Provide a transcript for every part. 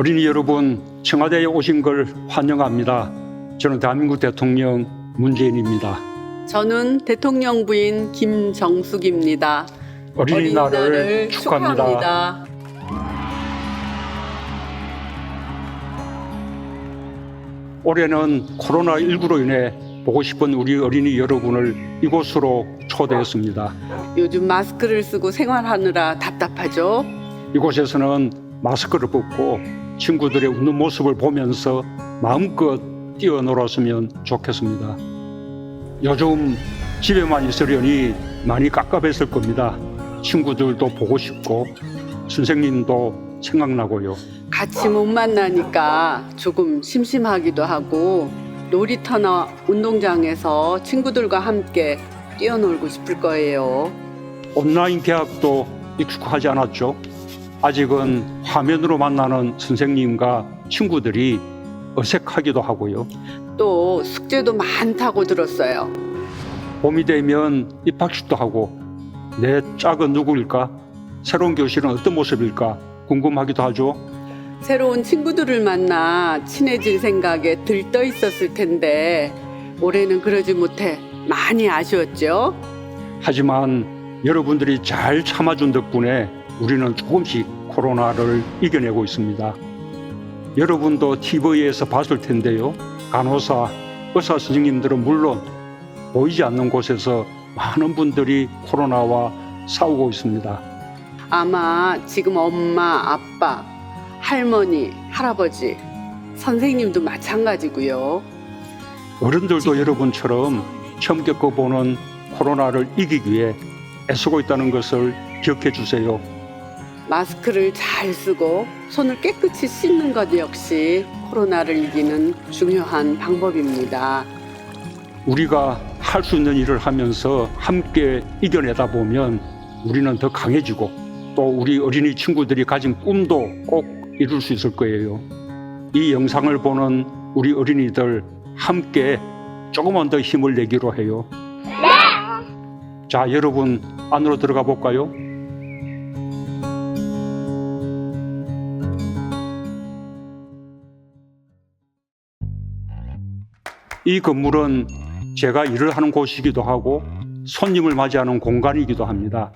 어린이 여러분, 청와대에 오신 걸 환영합니다. 저는 대한민국 대통령 문재인입니다. 저는 대통령 부인 김정숙입니다. 어린이날을 축하합니다. 축하합니다. 올해는 코로나19로 인해 보고 싶은 우리 어린이 여러분을 이곳으로 초대했습니다. 요즘 마스크를 쓰고 생활하느라 답답하죠? 이곳에서는 마스크를 벗고 친구들의 웃는 모습을 보면서 마음껏 뛰어놀았으면 좋겠습니다. 요즘 집에만 있으려니 많이 깝깝했을 겁니다. 친구들도 보고 싶고 선생님도 생각나고요. 같이 못 만나니까 조금 심심하기도 하고 놀이터나 운동장에서 친구들과 함께 뛰어놀고 싶을 거예요. 온라인 개학도 익숙하지 않았죠. 아직은 화면으로 만나는 선생님과 친구들이 어색하기도 하고요. 또 숙제도 많다고 들었어요. 봄이 되면 입학식도 하고 내 짝은 누구일까? 새로운 교실은 어떤 모습일까? 궁금하기도 하죠. 새로운 친구들을 만나 친해질 생각에 들떠 있었을 텐데 올해는 그러지 못해 많이 아쉬웠죠. 하지만 여러분들이 잘 참아준 덕분에 우리는 조금씩 코로나를 이겨내고 있습니다. 여러분도 TV에서 봤을 텐데요. 간호사, 의사 선생님들은 물론 보이지 않는 곳에서 많은 분들이 코로나와 싸우고 있습니다. 아마 지금 엄마, 아빠, 할머니, 할아버지, 선생님도 마찬가지고요. 어른들도 여러분처럼 처음 겪어보는 코로나를 이기기 위해 애쓰고 있다는 것을 기억해 주세요. 마스크를 잘 쓰고 손을 깨끗이 씻는 것 역시 코로나를 이기는 중요한 방법입니다. 우리가 할 수 있는 일을 하면서 함께 이겨내다 보면 우리는 더 강해지고 또 우리 어린이 친구들이 가진 꿈도 꼭 이룰 수 있을 거예요. 이 영상을 보는 우리 어린이들 함께 조금만 더 힘을 내기로 해요. 자, 여러분 안으로 들어가 볼까요? 이 건물은 제가 일을 하는 곳이기도 하고 손님을 맞이하는 공간이기도 합니다.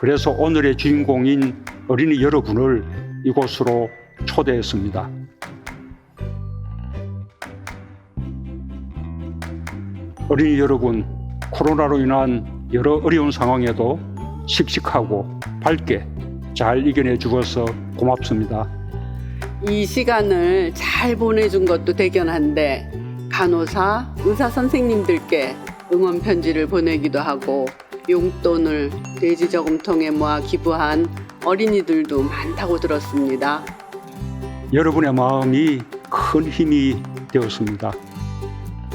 그래서 오늘의 주인공인 어린이 여러분을 이곳으로 초대했습니다. 어린이 여러분, 코로나로 인한 여러 어려운 상황에도 씩씩하고 밝게 잘 이겨내 주어서 고맙습니다. 이 시간을 잘 보내준 것도 대견한데 간호사, 의사 선생님들께 응원 편지를 보내기도 하고 용돈을 돼지 저금통에 모아 기부한 어린이들도 많다고 들었습니다. 여러분의 마음이 큰 힘이 되었습니다.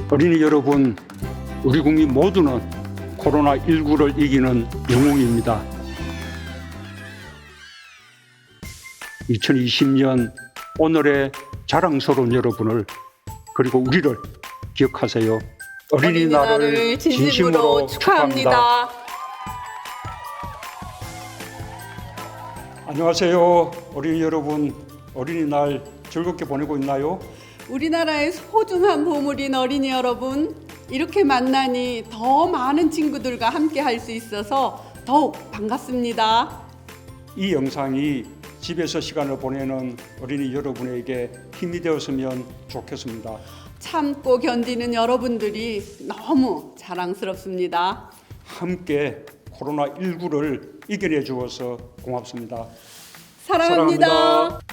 어린이 여러분, 우리 국민 모두는 코로나19를 이기는 영웅입니다. 2020년 오늘의 자랑스러운 여러분을 그리고 우리를 기억하세요. 어린이날을 진심으로 축하합니다. 안녕하세요. 어린이 여러분, 어린이날 즐겁게 보내고 있나요? 우리나라의 소중한 보물인 어린이 여러분, 이렇게 만나니 더 많은 친구들과 함께 할 수 있어서 더욱 반갑습니다. 이 영상이 집에서 시간을 보내는 어린이 여러분에게 힘이 되었으면 좋겠습니다. 참고 견디는 여러분들이 너무 자랑스럽습니다. 함께 코로나19를 이겨내 주어서 고맙습니다. 사랑합니다. 사랑합니다.